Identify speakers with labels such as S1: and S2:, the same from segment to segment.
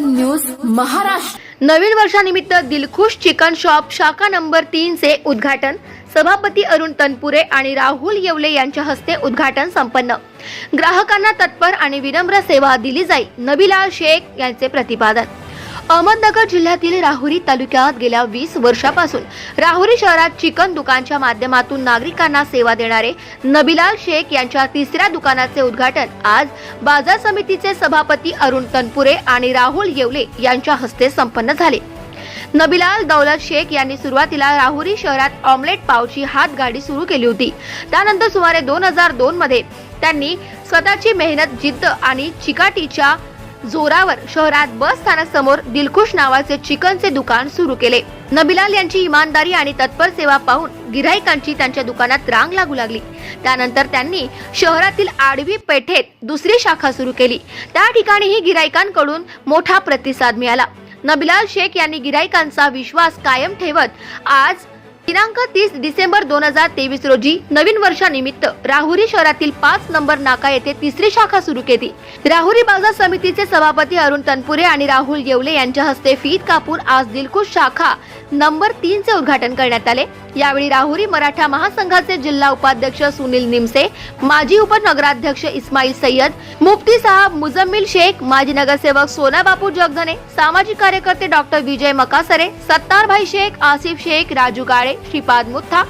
S1: News Maharashtra. नवीन वर्षानिमित्त Dilkhush chicken shop शाखा नंबर तीन चे उद्घाटन सभापती अरुण तनपुरे आणि राहुल येवले यांच्या हस्ते उद्घाटन संपन्न. ग्राहकांना तत्पर आणि विनम्र सेवा दिली जाईल नबीलाल शेख यांचे प्रतिपादन. अहमदनगर जिल्ह्यातील राहुरी तालुक्यात गेल्या वीस वर्षापासून राहुरी शहरात चिकन दुकानच्या माध्यमातून नागरिकांना सेवा देणारे नबीलाल शेख यांच्या तिसऱ्या दुकानाचे उद्घाटन आज बाजार समितीचे सभापती अरुण तनपुरे आणि राहुल येवले यांच्या हस्ते संपन्न झाले. नबिलाल दौलत शेख यांनी सुरुवातीला राहुरी शहरात ऑमलेट पावची हातगाडी सुरू केली होती. त्यानंतर सुमारे दोन हजार दोन मध्ये त्यांनी स्वतःची मेहनत जिद्द आणि चिकाटीच्या जोरावर शहरात बस स्थानकासमोर दिलखुश नावाचे चिकनचे दुकान सुरू केले. नबिलाल यांची इमानदारी आणि तत्पर सेवा पाहून गिराईकांची त्यांच्या दुकानात रांग लागू लागली. त्यानंतर त्यांनी शहरातील आडवी पेठेत दुसरी शाखा सुरू केली. त्या ठिकाणीही गिराईकांकडून मोठा प्रतिसाद मिळाला. नबिलाल शेख यांनी गिराईकांचा विश्वास कायम ठेवत आज दिनांक तीस डिसेंबर दोन हजार तेवीस रोजी नवीन वर्षानिमित्त राहुरी शहरातील पाच नंबर नाका येथे तिसरी शाखा सुरू केली. राहुरी बाजार समितीचे सभापती अरुण तनपुरे आणि राहुल येवले यांच्या हस्ते फीत कापून आज दिलखुश शाखा नंबर तीन चे उद्घाटन करण्यात आले. यावेळी राहुरी मराठा महासंघाचे जिल्हा उपाध्यक्ष सुनील निमसे माजी उपनगराध्यक्ष इस्माईल सय्यद मुफ्ती साहब मुजम्मिल शेख माजी नगरसेवक सोनाबापू जगधने सामाजिक कार्यकर्ते डॉक्टर विजय मकासरे सत्तारभाई शेख आसिफ शेख राजू गाळे श्रीपाद मुथा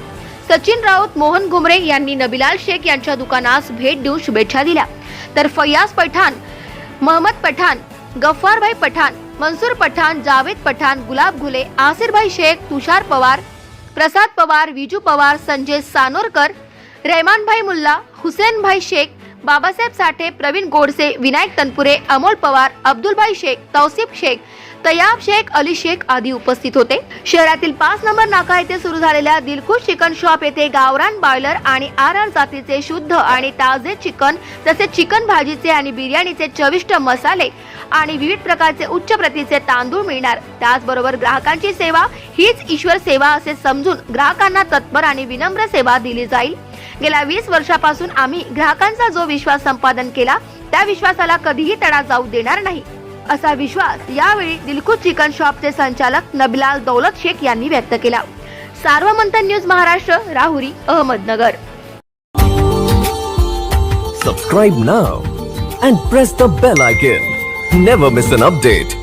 S1: सचिन राऊत मोहन घुमरे यांनी नबिलाल शेख यांच्या दुकानास भेट देऊन शुभेच्छा दिल्या. तर फैयाज पठाण महमद पठाण गफ्फारभाई पठाण मनसूर पठाण जावेद पठाण गुलाब घुले आसिरभाई शेख तुषार पवार प्रसाद पवार विजू पवार संजय सानोरकर रहमानभाई मुल्ला हुसेनभाई शेख बाबासाहेब साठे प्रवीण गोडसे विनायक तनपुरे अमोल पवार अब्दुलभाई शेख तौसिफ शेख तयाब शेख अली शेख आदी उपस्थित होते. शहरातील पाच नंबर नाका येथे सुरू झालेल्या दिलखुश चिकन शॉप येथे गावरान बॉयलर आणि आर आर जातीचे शुद्ध आणि ताजे चिकन तसेच चिकन भाजीचे आणि बिर्याणीचे चविष्ट मसाले आणि विविध प्रकारचे उच्च प्रतीचे तांदूळ मिळणार. त्याचबरोबर ग्राहकांची सेवा हीच ईश्वर सेवा असे समजून ग्राहकांना तत्पर आणि विनम्र सेवा दिली जाईल. गेल्या वीस वर्षापासून आम्ही ग्राहकांचा जो विश्वास संपादन केला त्या विश्वासाला कधीही तडा जाऊ देणार नाही. असा विश्वास यावेळी दिलकुत चिकन शॉपचे संचालक नबिलाल दौलत शेख यांनी व्यक्त केला. Sarvamanthan news Maharashtra Rahuri Ahmednagar.
S2: Subscribe now and press the bell icon never miss an update